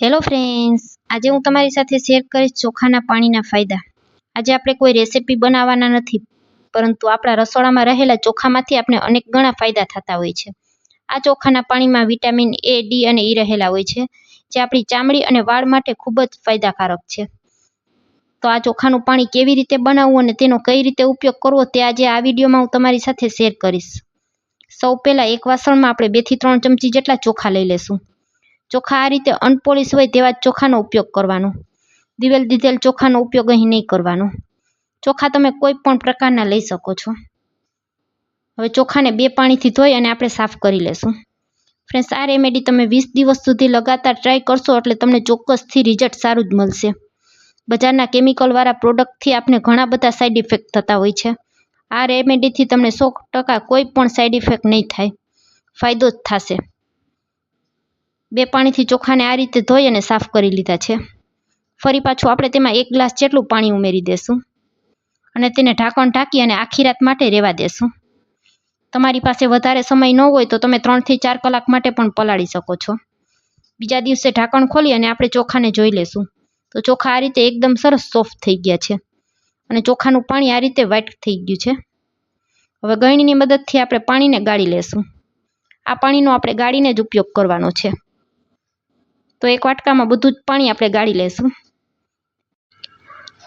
Hello friends આજે હું તમારી સાથે શેર કરીશ ચોખાના પાણીના ફાયદા. આજે આપણે કોઈ રેસીપી બનાવવાના નથી, પરંતુ આપણા રસોડામાં રહેલા ચોખામાંથી આપણે અનેક ગણા ફાયદા થતા હોય છે. આ ચોખાના પાણીમાં વિટામિન એ ડી અને ઈ રહેલા હોય છે, જે આપણી ચામડી અને વાળ માટે ખૂબ જ ફાયદાકારક છે. તો આ ચોખાનું પાણી કેવી રીતે બનાવવું અને તેનો કઈ રીતે ઉપયોગ કરવો તે આજે આ વિડીયોમાં હું તમારી સાથે શેર કરીશ. સૌ પહેલાં એક વાસણમાં આપણે બેથી ત્રણ ચમચી જેટલા ચોખા લઈ લેશું. ચોખા આ રીતે અનપોલિશ હોય તેવા ચોખાનો ઉપયોગ કરવાનો. દિવેલ દીધેલ ચોખાનો ઉપયોગ અહીં નહીં કરવાનો. ચોખા તમે કોઈ પણ પ્રકારના લઈ શકો છો. હવે ચોખાને બે પાણીથી ધોઈ અને આપણે સાફ કરી લેશું. ફ્રેન્ડ્સ, આ રેમેડી તમે વીસ દિવસ સુધી લગાતાર ટ્રાય કરશો એટલે તમને ચોક્કસથી રિઝલ્ટ સારું જ મળશે. બજારના કેમિકલવાળા પ્રોડક્ટથી આપને ઘણા બધા સાઇડ ઇફેક્ટ થતા હોય છે. આ રેમેડીથી તમને સો ટકા કોઈ પણ સાઇડ ઇફેક્ટ નહીં થાય. ફાયદો જ થશે. બે પાણીથી ચોખાને આ રીતે ધોઈ અને સાફ કરી લીધા છે. ફરી પાછું આપણે તેમાં એક ગ્લાસ જેટલું પાણી ઉમેરી દેશું અને તેને ઢાંકણ ઢાંકી અને આખી રાત માટે રહેવા દેશું. તમારી પાસે વધારે સમય ન હોય તો તમે ત્રણથી ચાર કલાક માટે પણ પલાળી શકો છો. બીજા દિવસે ઢાંકણ ખોલી અને આપણે ચોખાને જોઈ લેશું. તો ચોખા આ રીતે એકદમ સરસ સોફ્ટ થઈ ગયા છે અને ચોખાનું પાણી આ રીતે વાઇટ થઈ ગયું છે. હવે ગળણીની મદદથી આપણે પાણીને ગાળી લેશું. આ પાણીનો આપણે ગાળીને જ ઉપયોગ કરવાનો છે. તો એક વાટકામાં બધું જ પાણી આપણે ગાળી લેશું.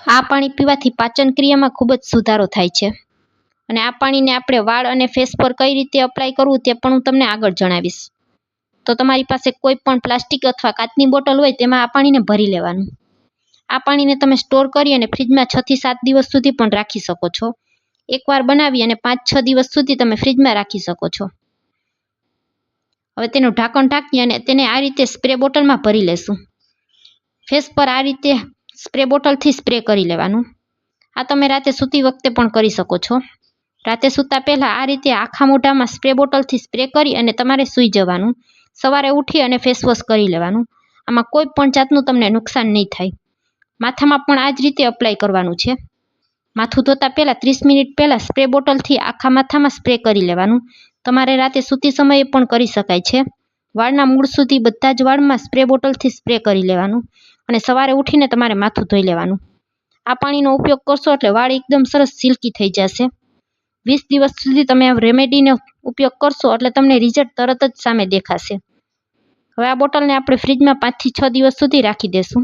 આ પાણી પીવાથી પાચન ક્રિયામાં ખૂબ જ સુધારો થાય છે. અને આ પાણીને આપણે વાળ અને ફેસ પર કઈ રીતે અપ્લાય કરવું તે પણ હું તમને આગળ જણાવીશ. તો તમારી પાસે કોઈ પણ પ્લાસ્ટિક અથવા કાચની બોટલ હોય તેમાં આ પાણીને ભરી લેવાનું. આ પાણીને તમે સ્ટોર કરી અને ફ્રીજમાં છ થી સાત દિવસ સુધી પણ રાખી શકો છો. એકવાર બનાવી અને પાંચ છ દિવસ સુધી તમે ફ્રીજમાં રાખી શકો છો. હવે તેનું ઢાંકણ ઢાંકી અને તેને આ રીતે સ્પ્રે બોટલમાં ભરી લેશું. ફેસ પર આ રીતે સ્પ્રે બોટલથી સ્પ્રે કરી લેવાનું. આ તમે રાતે સૂતી વખતે પણ કરી શકો છો. રાતે સૂતા પહેલાં આ રીતે આખા મોઢામાં સ્પ્રે બોટલથી સ્પ્રે કરી અને તમારે સૂઈ જવાનું. સવારે ઉઠી અને ફેસવોશ કરી લેવાનું. આમાં કોઈ પણ જાતનું તમને નુકસાન નહીં થાય. માથામાં પણ આ જ રીતે અપ્લાય કરવાનું છે. માથું ધોતા પહેલાં ત્રીસ મિનિટ પહેલાં સ્પ્રે બોટલથી આખા માથામાં સ્પ્રે કરી લેવાનું. તમારે રાતે સૂતી સમયે પણ કરી શકાય છે. વાળના મૂળ સુધી બધા જ વાળમાં સ્પ્રે બોટલથી સ્પ્રે કરી લેવાનું અને સવારે ઉઠીને તમારે માથું ધોઈ લેવાનું. આ પાણીનો ઉપયોગ કરશો એટલે વાળ એકદમ સરસ સિલ્કી થઈ જશે. વીસ દિવસ સુધી તમે આ રેમેડીનો ઉપયોગ કરશો એટલે તમને રિઝલ્ટ તરત જ સામે દેખાશે. હવે આ બોટલને આપણે ફ્રીજમાં પાંચથી છ દિવસ સુધી રાખી દેશું.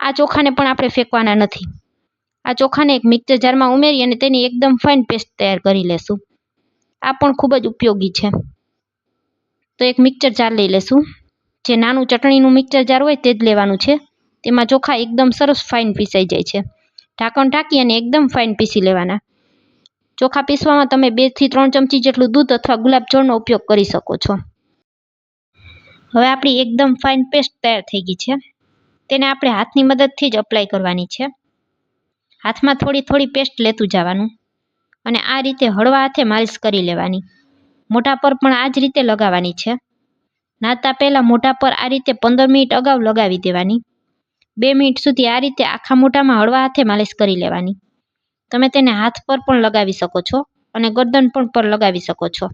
આ ચોખાને પણ આપણે ફેંકવાના નથી. આ ચોખાને એક મિક્સર જારમાં ઉમેરી અને તેની એકદમ ફાઇન પેસ્ટ તૈયાર કરી લેશું. આ પણ ખૂબ જ ઉપયોગી છે. તો એક મિક્સર જાર લઈ લેશું. જે નાનું ચટણીનું મિક્સર જાર હોય તે જ લેવાનું છે. તેમાં ચોખા એકદમ સરસ ફાઇન પીસાઈ જાય છે. ઢાંકણ ઢાંકી અને એકદમ ફાઇન પીસી લેવાના. ચોખા પીસવામાં તમે બેથી ત્રણ ચમચી જેટલું દૂધ અથવા ગુલાબજળનો ઉપયોગ કરી શકો છો. હવે આપણી એકદમ ફાઇન પેસ્ટ તૈયાર થઈ ગઈ છે. તેને આપણે હાથની મદદથી જ અપ્લાય કરવાની છે. હાથમાં થોડી થોડી પેસ્ટ લેતું જવાનું. અને આ રીતે હળવા હાથે માલિશ કરી લેવાની. મોઢા પર પણ આ જ રીતે લગાવવાની છે. નાતા પહેલાં મોઢા પર આ રીતે પંદર મિનિટ અગાઉ લગાવી દેવાની. બે મિનિટ સુધી આ રીતે આખા મોઢામાં હળવા હાથે માલિશ કરી લેવાની. તમે તેને હાથ પર પણ લગાવી શકો છો અને ગરદન પણ પર લગાવી શકો છો.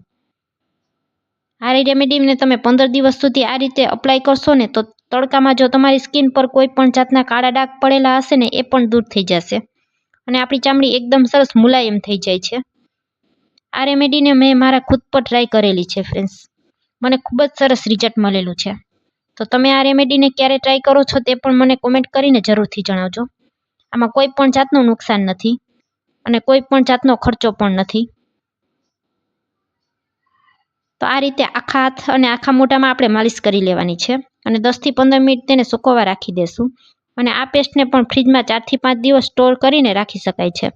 આ રેમેડીને તમે પંદર દિવસ સુધી આ રીતે અપ્લાય કરશો ને તો તડકામાં જો તમારી સ્કિન પર કોઈ પણ જાતના કાળા ડાઘ પડેલા હશે ને એ પણ દૂર થઈ જશે. અને આપણી ચામડી એકદમ સરસ મુલાયમ થઈ જાય છે. આ રેમેડીને મેં મારા ખુદ પર ટ્રાય કરેલી છે ફ્રેન્ડ્સ મને ખૂબ જ સરસ રિઝલ્ટ મળેલું છે. તો તમે આ રેમેડીને ક્યારે ટ્રાય કરો છો તે પણ મને કોમેન્ટ કરીને જરૂરથી જણાવજો. આમાં કોઈ પણ જાતનું નુકસાન નથી અને કોઈ પણ જાતનો ખર્ચો પણ નથી. તો આ રીતે આખા હાથ અને આખા મોઢામાં આપણે માલિશ કરી લેવાની છે અને દસથી પંદર મિનિટ તેને સુકવવા રાખી દેશું. અને આ પેસ્ટને પણ ફ્રીજમાં ચારથી પાંચ દિવસ સ્ટોર કરીને રાખી શકાય છે.